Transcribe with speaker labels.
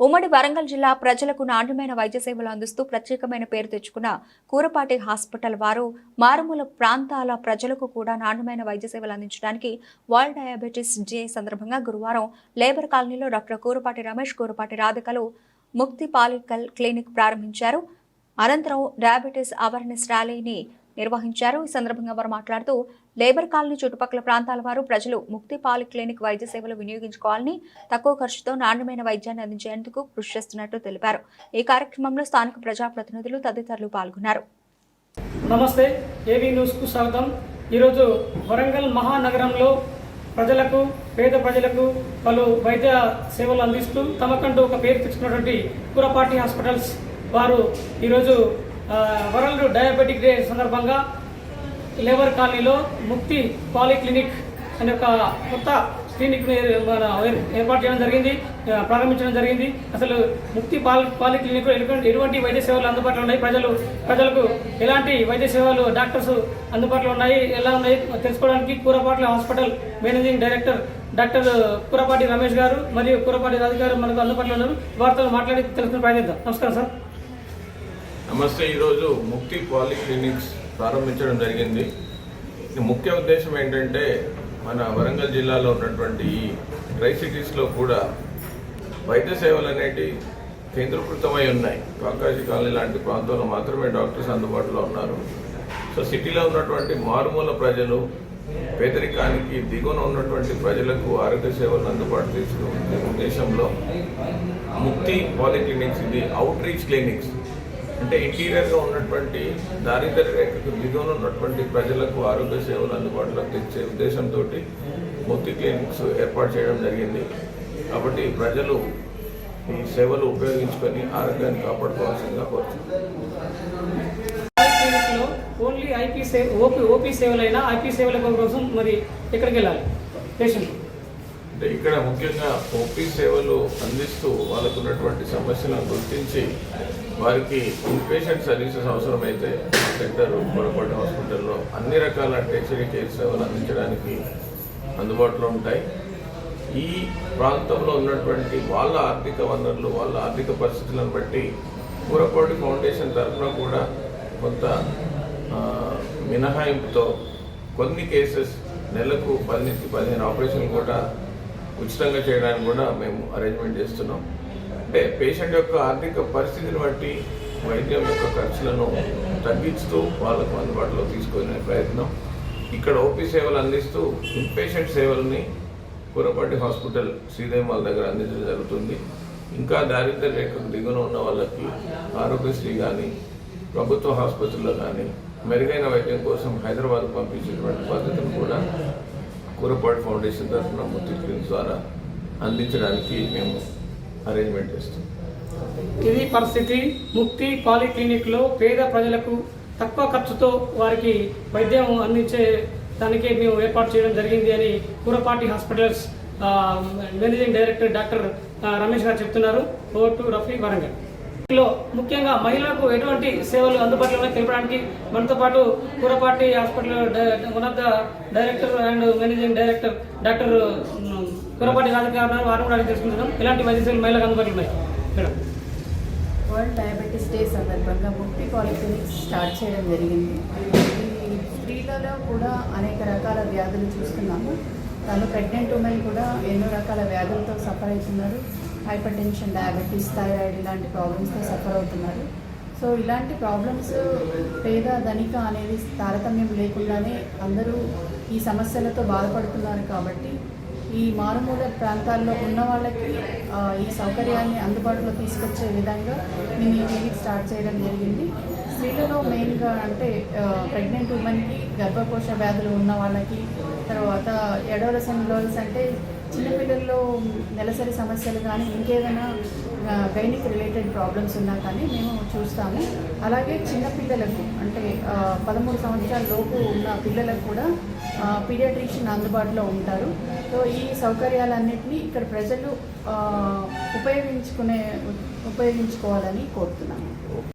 Speaker 1: ఉమ్మడి వరంగల్ జిల్లా ప్రజలకు నాణ్యమైన వైద్య సేవలు అందిస్తూ ప్రత్యేకమైన పేరు తెచ్చుకున్న కూరపాటి హాస్పిటల్ వారు మారుమూల ప్రాంతాల ప్రజలకు కూడా నాణ్యమైన వైద్య సేవలు అందించడానికి వరల్డ్ డయాబెటీస్ డే సందర్భంగా గురువారం లేబర్ కాలనీలో డాక్టర్ కూరపాటి రమేష్ కూరపాటి రాధికలు ముక్తి పాలికల్ క్లినిక్ ప్రారంభించారు. అనంతరం డయాబెటీస్ అవేర్నెస్ ర్యాలీని నిర్వహించారు. ఈ సందర్భంగా వారు మాట్లాడుతూ లేబర్ కాలనీ చుట్టుపక్కల ప్రాంతాల వారు ప్రజలు ముక్తి పాలు క్లినిక్ వైద్య సేవలు వినియోగించుకోవాలని తక్కువ ఖర్చుతో నాణ్యమైన వైద్యాన్ని అందించేందుకు కృషి చేస్తున్నట్టు తెలిపారు. ఈ కార్యక్రమంలో స్థానిక ప్రజాప్రతినిధులు తదితరులు పాల్గొన్నారు.
Speaker 2: నమస్తే ఏవీ న్యూస్కు స్వాగతం. ఈరోజు వరంగల్ మహానగరంలో ప్రజలకు పేద ప్రజలకు పలు వైద్య సేవలు అందిస్తూ తమకంటూ ఒక పేరు తెచ్చుకున్నటువంటి కూరపాటి హాస్పిటల్స్ వారు ఈరోజు వరల్డ్ డయాబెటిక్ డే సందర్భంగా లేబర్ కాలనీలో ముక్తి పాలిక్లినిక్ అనే ఒక కొత్త క్లినిక్ మన ఏర్పాటు చేయడం జరిగింది. ప్రారంభించడం జరిగింది. అసలు ముక్తి పాలి పాలిక్లినిక్ ఎటువంటి వైద్య సేవలు అందుబాటులో ఉన్నాయి? ప్రజలు ప్రజలకు ఎలాంటి వైద్య సేవలు డాక్టర్స్ అందుబాటులో ఉన్నాయి? ఎలా ఉన్నాయి? తెలుసుకోవడానికి Kurapatla hospital managing director doctor Kurapati Ramesh garu మరియు కూరపాటి రాజు గారు మనకు అందుబాటులో ఉన్నారు. వారితో మాట్లాడి తెలుసుకుని ప్రయత్నిద్దాం. నమస్కారం సార్.
Speaker 3: నమస్తే ఈరోజు ముక్తి పాలిక్లినిక్స్ ప్రారంభించడం జరిగింది. ఈ ముఖ్య ఉద్దేశం ఏంటంటే మన వరంగల్ జిల్లాలో ఉన్నటువంటి ఈ డ్రై సిటీస్లో కూడా వైద్య సేవలు అనేటి కేంద్రీకృతమై ఉన్నాయి. కాకాజీ కాలనీ లాంటి ప్రాంతంలో మాత్రమే డాక్టర్స్ అందుబాటులో ఉన్నారు. సో సిటీలో ఉన్నటువంటి మారుమూల ప్రజలు పేదరికానికి దిగువన ఉన్నటువంటి ప్రజలకు ఆరోగ్య సేవలను అందుబాటు తీసుకునే ఉద్దేశంలో ముక్తి పాలిక్లినిక్స్ ఇది అవుట్ రీచ్ క్లినిక్స్. అంటే ఇంటీరియర్గా ఉన్నటువంటి దారిద్ర్య రేఖకు దిగువన ఉన్నటువంటి ప్రజలకు ఆరోగ్య సేవలు అందుబాటులోకి తెచ్చే ఉద్దేశంతో మొత్తి క్లినిక్స్ ఏర్పాటు చేయడం జరిగింది. కాబట్టి ప్రజలు ఈ సేవలు ఉపయోగించుకొని ఆరోగ్యాన్ని కాపాడుకోవాల్సిందిగా కోరుతున్నాను
Speaker 2: ఓన్లీ ఐపీ సేవ ఓపీ ఓపీ సేవలైనా ఐపీ సేవల కోసం మరి ఎక్కడికి వెళ్ళాలి? పేషెంట్
Speaker 3: అంటే ఇక్కడ ముఖ్యంగా ఓపీ సేవలు అందిస్తూ వాళ్ళకు ఉన్నటువంటి సమస్యలను గుర్తించి వారికి ఇన్పేషెంట్ సర్వీసెస్ అవసరమైతే సెంటర్ పొరపాటు హాస్పిటల్లో అన్ని రకాల టెక్స్టరీ కేర్ సేవలు అందించడానికి అందుబాటులో ఉంటాయి. ఈ ప్రాంతంలో ఉన్నటువంటి వాళ్ళ ఆర్థిక వనరులు వాళ్ళ ఆర్థిక పరిస్థితులను బట్టి కూరపాటి ఫౌండేషన్ తరఫున కూడా కొంత మినహాయింపుతో కొన్ని కేసెస్ నెలకు పది నుంచి పదిహేను ఆపరేషన్లు కూడా ఉచితంగా చేయడానికి కూడా మేము అరేంజ్మెంట్ చేస్తున్నాం. అంటే పేషెంట్ యొక్క ఆర్థిక పరిస్థితిని బట్టి వైద్యం యొక్క ఖర్చులను తగ్గిస్తూ వాళ్ళకు అందుబాటులో తీసుకునే ప్రయత్నం. ఇక్కడ ఓపీ సేవలు అందిస్తూ ఇన్పేషెంట్ సేవల్ని కూరపాటి హాస్పిటల్ శ్రీదేమాల దగ్గర అందించడం జరుగుతుంది. ఇంకా దారిద్ర్య రేఖకు దిగున ఉన్న వాళ్ళకి ఆరోగ్యశ్రీ కానీ ప్రభుత్వ ఆసుపత్రుల్లో కానీ మెరుగైన వైద్యం కోసం హైదరాబాద్ పంపించేటువంటి పద్ధతిని కూడా కూరపాటి ఫౌండేషన్ తరఫున ముత్తి ఫిల్మ్స్ ద్వారా అందించడానికి మేము అరేంజ్మెంట్ చేస్తాం.
Speaker 2: ఇది పరిస్థితి. ముక్తి పాలిక్లినిక్లో పేద ప్రజలకు తక్కువ ఖర్చుతో వారికి వైద్యం అందించే దానికి మేము ఏర్పాటు చేయడం జరిగింది అని Kurapati hospitals managing director doctor Ramesh garu చెప్తున్నారు. ఓ టు రఫీ వరంగల్. లో ముఖ్యంగా మహిళలకు ఎటువంటి సేవలు అందుబాటులో తెలపడానికి మనతో పాటు కూరపాటి హాస్పిటల్ ఉన్నత of the director and managing director doctor Kurapati Kurapati Raju ఉన్నారు. వారు కూడా తెలుసుకుంటున్నాం ఇలాంటి వైద్య సేవలు మహిళలకు అందుబాటులో ఉన్నాయి? మేడం.
Speaker 4: వరల్డ్ డయాబెటీస్ డే సందర్భంగా ముక్తి పాలిక్లినిక్స్ స్టార్ట్ చేయడం జరిగింది. ఈ స్త్రీలలో కూడా అనేక రకాల వ్యాధులు చూస్తున్నాము. తను ప్రెగ్నెంట్ ఉమెన్ కూడా ఎన్నో రకాల వ్యాధులతో సఫర్ అవుతున్నారు. హైపర్ టెన్షన్ డయాబెటీస్ థైరాయిడ్ ఇలాంటి ప్రాబ్లమ్స్తో సఫర్ అవుతున్నారు. సో ఇలాంటి ప్రాబ్లమ్స్ పేద ధనిక అనేది తారతమ్యం లేకుండానే అందరూ ఈ సమస్యలతో బాధపడుతున్నారు కాబట్టి ఈ మారుమూల ప్రాంతాల్లో ఉన్న వాళ్ళకి ఈ సౌకర్యాన్ని అందుబాటులో తీసుకొచ్చే విధంగా మేము ఈ క్లినిక్ స్టార్ట్ చేయడం జరిగింది. స్త్రీలలో మెయిన్గా అంటే ప్రెగ్నెంట్ ఉమెన్కి గర్భకోశ వ్యాధులు ఉన్న వాళ్ళకి తర్వాత ఎడోలసెంట్ గర్ల్స్ అంటే చిన్నపిల్లల్లో నెలసరి సమస్యలు కానీ ఇంకేదైనా గైనిక్ రిలేటెడ్ ప్రాబ్లమ్స్ ఉన్నా కానీ మేము చూస్తాము. అలాగే చిన్నపిల్లలకు అంటే పదమూడు సంవత్సరాల లోపు ఉన్న పిల్లలకు కూడా పీడియాట్రిషియన్ అందుబాటులో ఉంటారు. సో ఈ సౌకర్యాలన్నింటినీ ఇక్కడ ప్రజలు ఉపయోగించుకునే ఉపయోగించుకోవాలని కోరుతున్నాము.